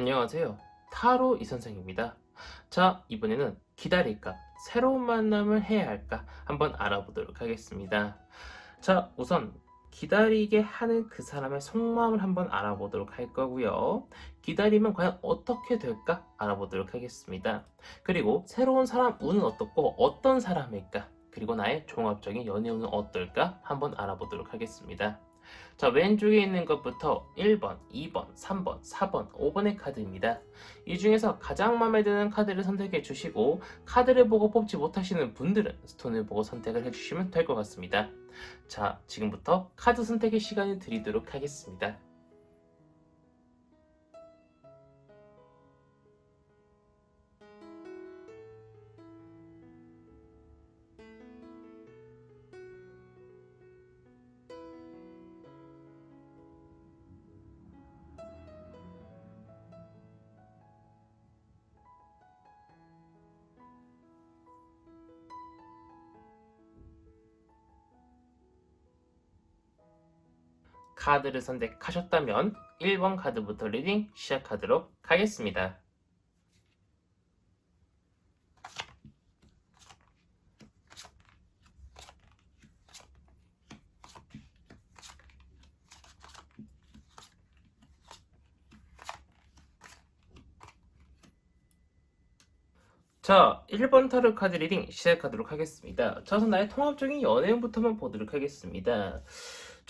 안녕하세요. 타로 이선생입니다. 자, 이번에는 기다릴까? 새로운 만남을 해야 할까? 한번 알아보도록 하겠습니다. 자, 우선 기다리게 하는 그 사람의 속마음을 한번 알아보도록 할 거고요. 기다리면 과연 어떻게 될까? 알아보도록 하겠습니다. 그리고 새로운 사람 운은 어떻고 어떤 사람일까? 그리고 나의 종합적인 연애 운은 어떨까? 한번 알아보도록 하겠습니다. 자, 왼쪽에 있는 것부터 1번, 2번, 3번, 4번, 5번의 카드입니다. 이 중에서 가장 마음에 드는 카드를 선택해 주시고 카드를 보고 뽑지 못하시는 분들은 스톤을 보고 선택을 해 주시면 될 것 같습니다. 자, 지금부터 카드 선택의 시간을 드리도록 하겠습니다. 카드를 선택하셨다면 1번 카드부터 리딩 시작하도록 하겠습니다. 자, 1번 타로 카드 리딩 시작하도록 하겠습니다. 자, 우선 나의 통합적인 연애운부터만 보도록 하겠습니다.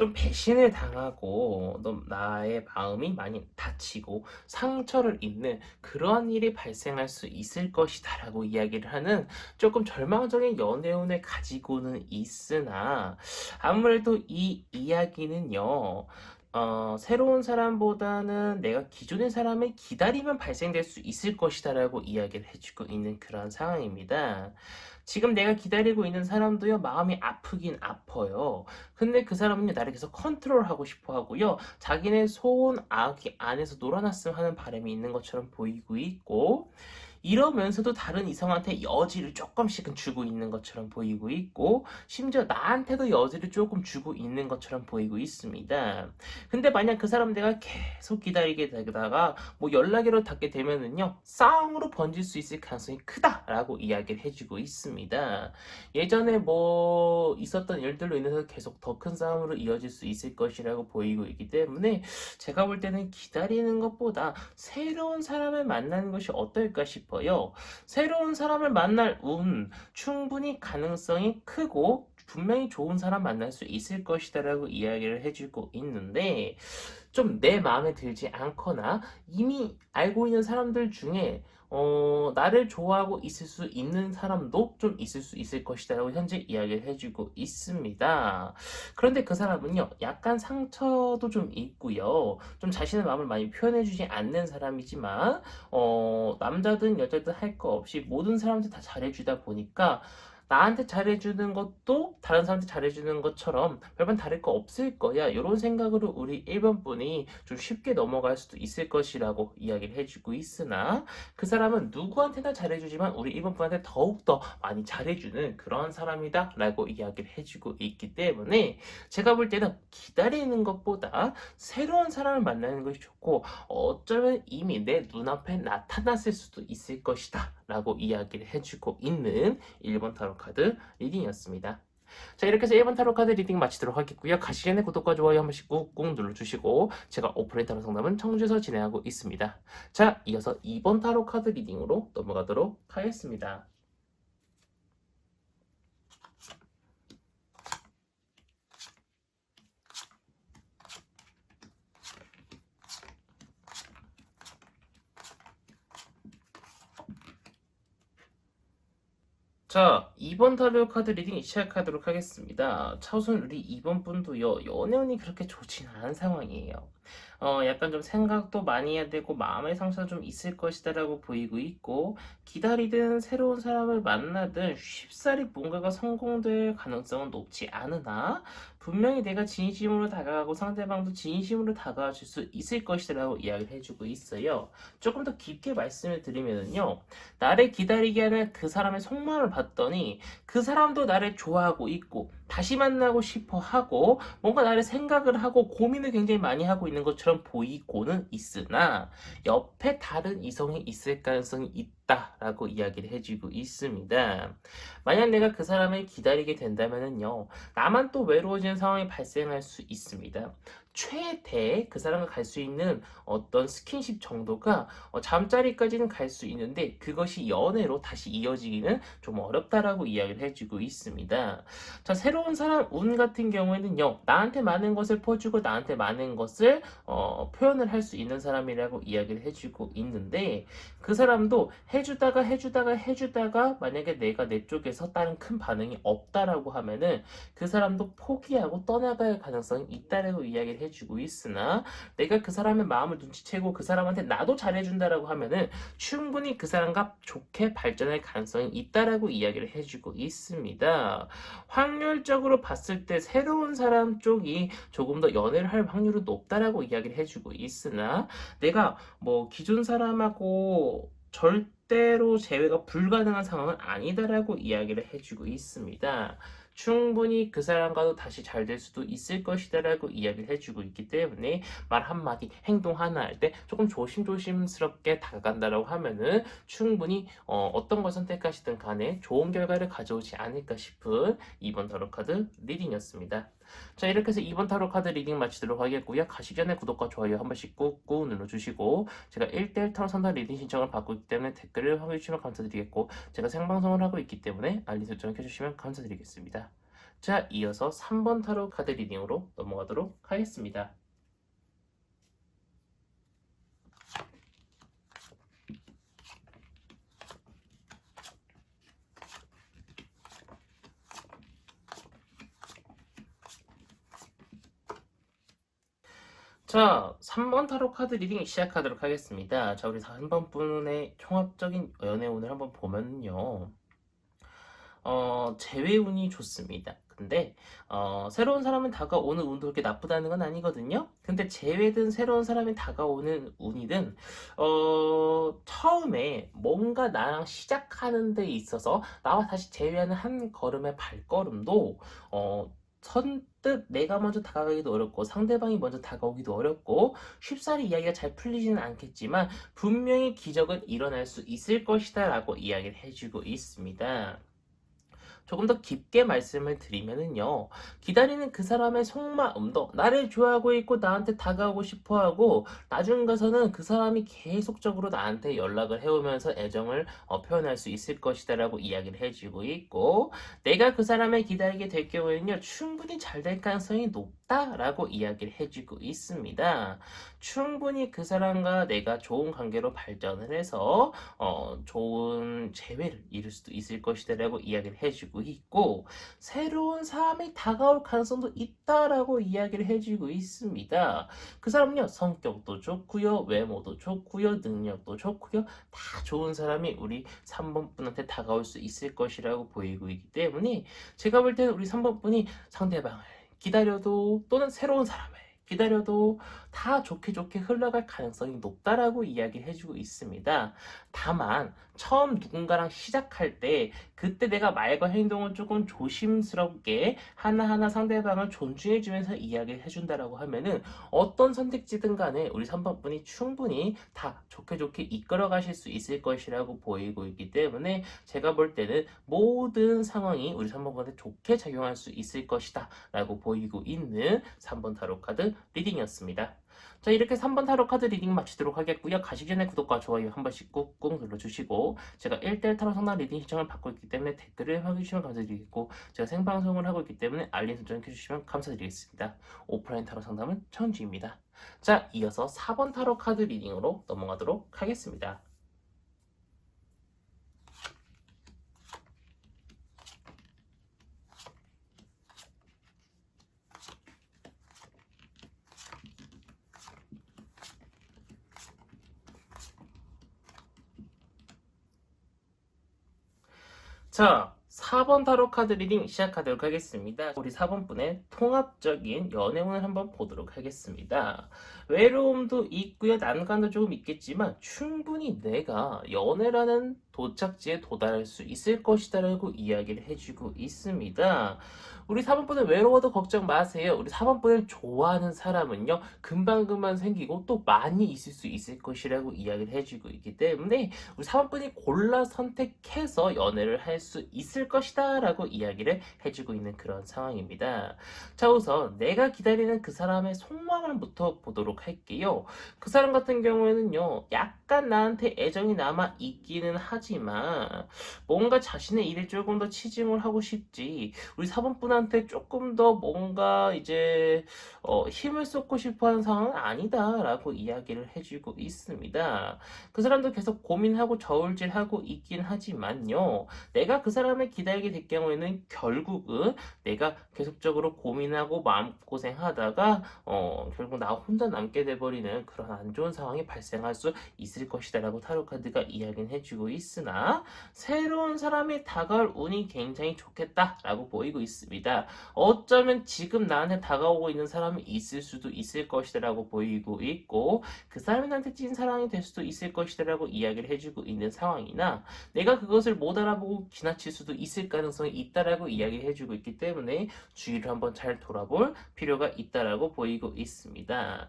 좀 배신을 당하고 너 나의 마음이 많이 다치고 상처를 입는 그러한 일이 발생할 수 있을 것이다 라고 이야기를 하는 조금 절망적인 연애운을 가지고는 있으나 아무래도 이 이야기는요. 어, 새로운 사람보다는 내가 기존의 사람을 기다리면 발생될 수 있을 것이다라고 이야기를 해주고 있는 그런 상황입니다. 지금 내가 기다리고 있는 사람도요, 마음이 아프긴 아파요. 근데 그 사람은요, 나를 계속 컨트롤하고 싶어 하고요, 자기네 소원 아기 안에서 놀아났으면 하는 바람이 있는 것처럼 보이고 있고, 이러면서도 다른 이성한테 여지를 조금씩은 주고 있는 것처럼 보이고 있고, 심지어 나한테도 여지를 조금 주고 있는 것처럼 보이고 있습니다. 근데 만약 그 사람 내가 계속 기다리게 되다가 뭐 연락이로 닿게 되면은요 싸움으로 번질 수 있을 가능성이 크다라고 이야기를 해주고 있습니다. 예전에 뭐 있었던 일들로 인해서 계속 더 큰 싸움으로 이어질 수 있을 것이라고 보이고 있기 때문에 제가 볼 때는 기다리는 것보다 새로운 사람을 만나는 것이 어떨까 싶어요. 새로운 사람을 만날 운 충분히 가능성이 크고 분명히 좋은 사람 만날 수 있을 것이다라고 이야기를 해주고 있는데 좀 내 마음에 들지 않거나 이미 알고 있는 사람들 중에 어, 나를 좋아하고 있을 수 있는 사람도 좀 있을 수 있을 것이다 라고 현재 이야기를 해주고 있습니다. 그런데 그 사람은요, 약간 상처도 좀 있고요. 좀 자신의 마음을 많이 표현해주지 않는 사람이지만, 어, 남자든 여자든 할 거 없이 모든 사람들 다 잘해주다 보니까 나한테 잘해주는 것도 다른 사람한테 잘해주는 것처럼 별반 다를 거 없을 거야. 이런 생각으로 우리 1번 분이 좀 쉽게 넘어갈 수도 있을 것이라고 이야기를 해주고 있으나 그 사람은 누구한테나 잘해주지만 우리 1번 분한테 더욱더 많이 잘해주는 그런 사람이다 라고 이야기를 해주고 있기 때문에 제가 볼 때는 기다리는 것보다 새로운 사람을 만나는 것이 좋고 어쩌면 이미 내 눈앞에 나타났을 수도 있을 것이다 라고 이야기를 해주고 있는 1번 타로 카드 리딩이었습니다. 자 이렇게 해서 1번 타로 카드 리딩 마치도록 하겠고요. 가시 전에 구독과 좋아요 한 번씩 꾹꾹 눌러주시고 제가 오프라인 타로 상담은 청주에서 진행하고 있습니다. 자 이어서 2번 타로 카드 리딩으로 넘어가도록 하겠습니다. 자, 2번 타로 카드 리딩 시작하도록 하겠습니다. 차 우선 우리 2번 분도요, 연애운이 그렇게 좋진 않은 상황이에요. 어, 약간 좀 생각도 많이 해야 되고, 마음의 상처가 좀 있을 것이다라고 보이고 있고, 기다리든 새로운 사람을 만나든 쉽사리 뭔가가 성공될 가능성은 높지 않으나, 분명히 내가 진심으로 다가가고 상대방도 진심으로 다가와 줄 수 있을 것이라고 이야기를 해주고 있어요. 조금 더 깊게 말씀을 드리면은요. 나를 기다리게 하는 그 사람의 속마음을 봤더니 그 사람도 나를 좋아하고 있고 다시 만나고 싶어 하고 뭔가 나를 생각을 하고 고민을 굉장히 많이 하고 있는 것처럼 보이고는 있으나 옆에 다른 이성이 있을 가능성이 있다 라고 이야기를 해주고 있습니다. 만약 내가 그 사람을 기다리게 된다면은요, 나만 또 외로워지는 상황이 발생할 수 있습니다. 최대 그 사람과 갈 수 있는 어떤 스킨십 정도가 어, 잠자리까지는 갈 수 있는데 그것이 연애로 다시 이어지기는 좀 어렵다라고 이야기를 해주고 있습니다. 자, 새로운 사람 운 같은 경우에는요, 나한테 많은 것을 퍼주고 나한테 많은 것을 어, 표현을 할 수 있는 사람이라고 이야기를 해주고 있는데 그 사람도 해 주다가 해주다가 해주다가 만약에 내가 내 쪽에서 다른 큰 반응이 없다라고 하면은 그 사람도 포기하고 떠나갈 가능성이 있다라고 이야기를 해주고 있으나 내가 그 사람의 마음을 눈치채고 그 사람한테 나도 잘해준다라고 하면은 충분히 그 사람과 좋게 발전할 가능성이 있다라고 이야기를 해주고 있습니다. 확률적으로 봤을 때 새로운 사람 쪽이 조금 더 연애를 할 확률이 높다라고 이야기를 해주고 있으나 내가 뭐 기존 사람하고 절 대로 재회가 불가능한 상황은 아니다라고 이야기를 해주고 있습니다. 충분히 그 사람과도 다시 잘 될 수도 있을 것이다라고 이야기를 해주고 있기 때문에 말 한마디, 행동 하나 할 때 조금 조심조심스럽게 다가간다라고 하면은 충분히 어, 떤걸 선택하시든 간에 좋은 결과를 가져오지 않을까 싶은 이번 타로 카드 리딩이었습니다. 자 이렇게 해서 이번 타로 카드 리딩 마치도록 하겠고요. 가시기 전에 구독과 좋아요 한 번씩 꾹꾹 눌러주시고 제가 1대1 타로 선단 리딩 신청을 받고 있기 때문에 댓글을 확인해주시면 감사드리겠고 제가 생방송을 하고 있기 때문에 알림 설정 켜주시면 감사드리겠습니다. 자 이어서 3번 타로 카드 리딩으로 넘어가도록 하겠습니다. 자, 3번 타로 카드 리딩 시작하도록 하겠습니다. 자, 우리 3번 분의 종합적인 연애운을 한번 보면요. 어, 재회운이 좋습니다. 근데, 어, 새로운 사람은 다가오는 운도 그렇게 나쁘다는 건 아니거든요? 근데 재회든 새로운 사람이 다가오는 운이든, 어, 처음에 뭔가 나랑 시작하는 데 있어서 나와 다시 재회하는 한 걸음의 발걸음도, 어, 선뜻 내가 먼저 다가가기도 어렵고 상대방이 먼저 다가오기도 어렵고 쉽사리 이야기가 잘 풀리지는 않겠지만 분명히 기적은 일어날 수 있을 것이다 라고 이야기를 해주고 있습니다. 조금 더 깊게 말씀을 드리면은요, 기다리는 그 사람의 속마음도 나를 좋아하고 있고 나한테 다가오고 싶어 하고, 나중 가서는 그 사람이 계속적으로 나한테 연락을 해오면서 애정을 어, 표현할 수 있을 것이다라고 이야기를 해주고 있고, 내가 그 사람을 기다리게 될 경우에는요, 충분히 잘 될 가능성이 높다 라고 이야기를 해주고 있습니다. 충분히 그 사람과 내가 좋은 관계로 발전을 해서, 어, 좋은 재회를 이룰 수도 있을 것이다 라고 이야기를 해주고 있고 새로운 사람이 다가올 가능성도 있다라고 이야기를 해주고 있습니다. 그 사람은요 성격도 좋고요 외모도 좋고요 능력도 좋고요 다 좋은 사람이 우리 3번 분한테 다가올 수 있을 것이라고 보이고 있기 때문에 제가 볼 때는 우리 3번 분이 상대방을 기다려도 또는 새로운 사람을 기다려도 다 좋게 좋게 흘러갈 가능성이 높다라고 이야기를 해주고 있습니다. 다만 처음 누군가랑 시작할 때 그때 내가 말과 행동을 조금 조심스럽게 하나하나 상대방을 존중해주면서 이야기를 해준다라고 하면은 어떤 선택지든 간에 우리 3번 분이 충분히 다 좋게 좋게 이끌어 가실 수 있을 것이라고 보이고 있기 때문에 제가 볼 때는 모든 상황이 우리 3번 분한테 좋게 작용할 수 있을 것이다 라고 보이고 있는 3번 타로 카드 리딩이었습니다. 자 이렇게 3번 타로 카드 리딩 마치도록 하겠고요. 가시기 전에 구독과 좋아요 한 번씩 꾹꾹 눌러주시고 제가 1대1 타로 상담 리딩 신청을 받고 있기 때문에 댓글을 확인해주시면 감사드리겠고 제가 생방송을 하고 있기 때문에 알림 설정 해주시면 감사드리겠습니다. 오프라인 타로 상담은 천주입니다. 자 이어서 4번 타로 카드 리딩으로 넘어가도록 하겠습니다. 자, 4번 타로 카드 리딩 시작하도록 하겠습니다. 우리 4번 분의 통합적인 연애운을 한번 보도록 하겠습니다. 외로움도 있고요. 난관도 조금 있겠지만 충분히 내가 연애라는 도착지에 도달할 수 있을 것이다 라고 이야기를 해주고 있습니다. 우리 4번 분은 외로워도 걱정 마세요. 우리 4번 분을 좋아하는 사람은요. 금방금방 생기고 또 많이 있을 수 있을 것이라고 이야기를 해주고 있기 때문에 우리 4번 분이 골라 선택해서 연애를 할 수 있을 것이다 라고 이야기를 해주고 있는 그런 상황입니다. 자 우선 내가 기다리는 그 사람의 속마음부터 보도록 할게요. 그 사람 같은 경우에는요. 약간 나한테 애정이 남아 있기는 하지 만 뭔가 자신의 일을 조금 더 치중을 하고 싶지 우리 4번 분한테 조금 더 뭔가 이제 어, 힘을 쏟고 싶어하는 상황은 아니다라고 이야기를 해주고 있습니다. 그 사람도 계속 고민하고 저울질하고 있긴 하지만요. 내가 그 사람을 기다리게 될 경우에는 결국은 내가 계속적으로 고민하고 마음고생하다가 어, 결국 나 혼자 남게 돼버리는 그런 안 좋은 상황이 발생할 수 있을 것이다라고 타로카드가 이야기는 해주고 있 으나 새로운 사람이 다가올 운이 굉장히 좋겠다라고 보이고 있습니다. 어쩌면 지금 나한테 다가오고 있는 사람이 있을 수도 있을 것이다라고 보이고 있고 그 사람이 나한테 찐 사랑이 될 수도 있을 것이다라고 이야기를 해주고 있는 상황이나 내가 그것을 못 알아보고 지나칠 수도 있을 가능성이 있다라고 이야기를 해주고 있기 때문에 주의를 한번 잘 돌아볼 필요가 있다라고 보이고 있습니다.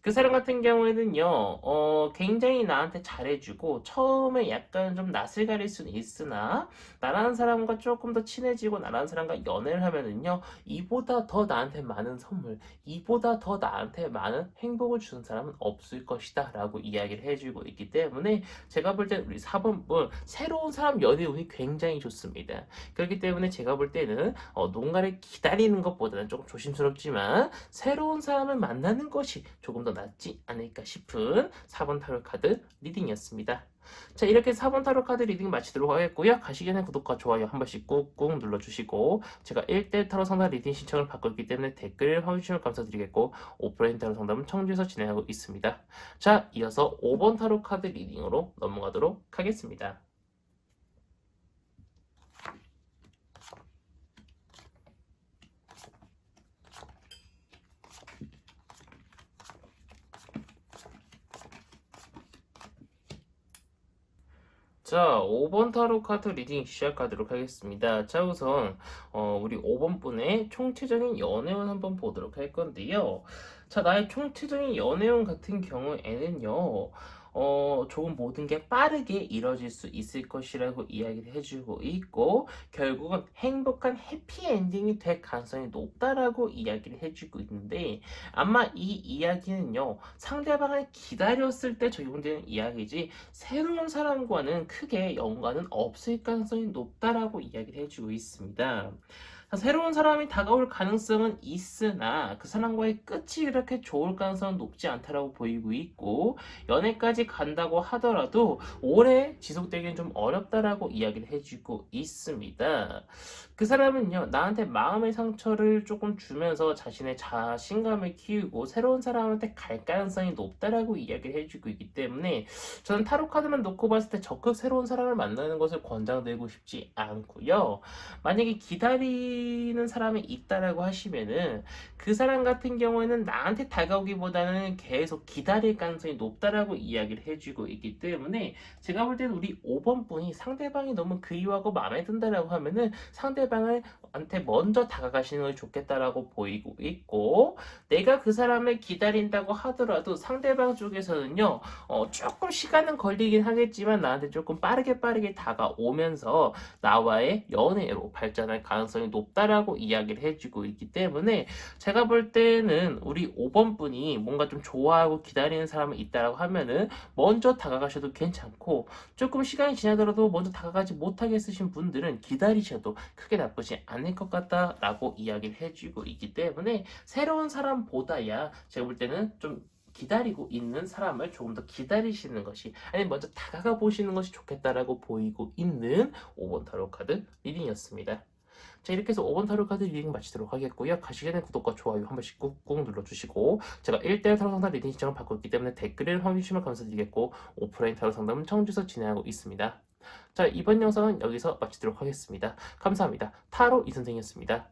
그 사람 같은 경우에는요, 어, 굉장히 나한테 잘해주고 처음에 약간 좀 낯을 가릴 수는 있으나 나라는 사람과 조금 더 친해지고 나라는 사람과 연애를 하면은요, 이보다 더 나한테 많은 선물, 이보다 더 나한테 많은 행복을 주는 사람은 없을 것이다 라고 이야기를 해주고 있기 때문에 제가 볼 때 우리 4번분 새로운 사람 연애 운이 굉장히 좋습니다. 그렇기 때문에 제가 볼 때는 어, 뭔가를 기다리는 것보다는 조금 조심스럽지만 새로운 사람을 만나는 것이 조금 더 낫지 않을까 싶은 4번 타로 카드 리딩이었습니다. 자 이렇게 4번 타로 카드 리딩 마치도록 하겠고요. 가시기 전에 구독과 좋아요 한 번씩 꾹꾹 눌러주시고 제가 1대 타로 상담 리딩 신청을 받고 있기 때문에 댓글 확인주시면 감사드리겠고 오프라인 타로 상담은 청주에서 진행하고 있습니다. 자 이어서 5번 타로 카드 리딩으로 넘어가도록 하겠습니다. 자, 5번 타로 카드 리딩 시작하도록 하겠습니다. 자, 우선 어, 우리 5번 분의 총체적인 연애운 한번 보도록 할 건데요. 자, 나의 총체적인 연애운 같은 경우에는요. 어, 조금 모든 게 빠르게 이뤄질 수 있을 것이라고 이야기를 해주고 있고, 결국은 행복한 해피엔딩이 될 가능성이 높다라고 이야기를 해주고 있는데, 아마 이 이야기는요, 상대방을 기다렸을 때 적용되는 이야기지, 새로운 사람과는 크게 연관은 없을 가능성이 높다라고 이야기를 해주고 있습니다. 새로운 사람이 다가올 가능성은 있으나 그 사람과의 끝이 그렇게 좋을 가능성은 높지 않다라고 보이고 있고 연애까지 간다고 하더라도 오래 지속되기는 좀 어렵다라고 이야기를 해주고 있습니다. 그 사람은요 나한테 마음의 상처를 조금 주면서 자신의 자신감을 키우고 새로운 사람한테 갈 가능성이 높다라고 이야기를 해주고 있기 때문에 저는 타로 카드만 놓고 봤을 때 적극 새로운 사람을 만나는 것을 권장드리고 싶지 않고요. 만약에 기다리는 사람이 있다라고 하시면은 그 사람 같은 경우에는 나한테 다가오기보다는 계속 기다릴 가능성이 높다라고 이야기를 해주고 있기 때문에 제가 볼 때는 우리 5번 분이 상대방이 너무 그리워하고 마음에 든다라고 하면은 상대 방을 한테 먼저 다가가시는 게 좋겠다라고 보이고 있고 내가 그 사람을 기다린다고 하더라도 상대방 쪽에서는요 어, 조금 시간은 걸리긴 하겠지만 나한테 조금 빠르게 빠르게 다가오면서 나와의 연애로 발전할 가능성이 높다라고 이야기를 해주고 있기 때문에 제가 볼 때는 우리 5번 분이 뭔가 좀 좋아하고 기다리는 사람이 있다라고 하면은 먼저 다가가셔도 괜찮고 조금 시간이 지나더라도 먼저 다가가지 못하게 쓰신 분들은 기다리셔도 크게 나쁘지 않을 것 같다라고 이야기를 해주고 있기 때문에 새로운 사람보다야 제가 볼 때는 좀 기다리고 있는 사람을 조금 더 기다리시는 것이 아니 먼저 다가가 보시는 것이 좋겠다라고 보이고 있는 5번 타로 카드 리딩이었습니다. 자 이렇게 해서 5번 타로 카드 리딩 마치도록 하겠고요. 가시기 전에 구독과 좋아요 한 번씩 꾹꾹 눌러주시고 제가 1대1 타로 상담 리딩 신청을 받고 있기 때문에 댓글을 확인주시면 감사드리겠고 오프라인 타로 상담은 청주에서 진행하고 있습니다. 자, 이번 영상은 여기서 마치도록 하겠습니다. 감사합니다. 타로 이선생이었습니다.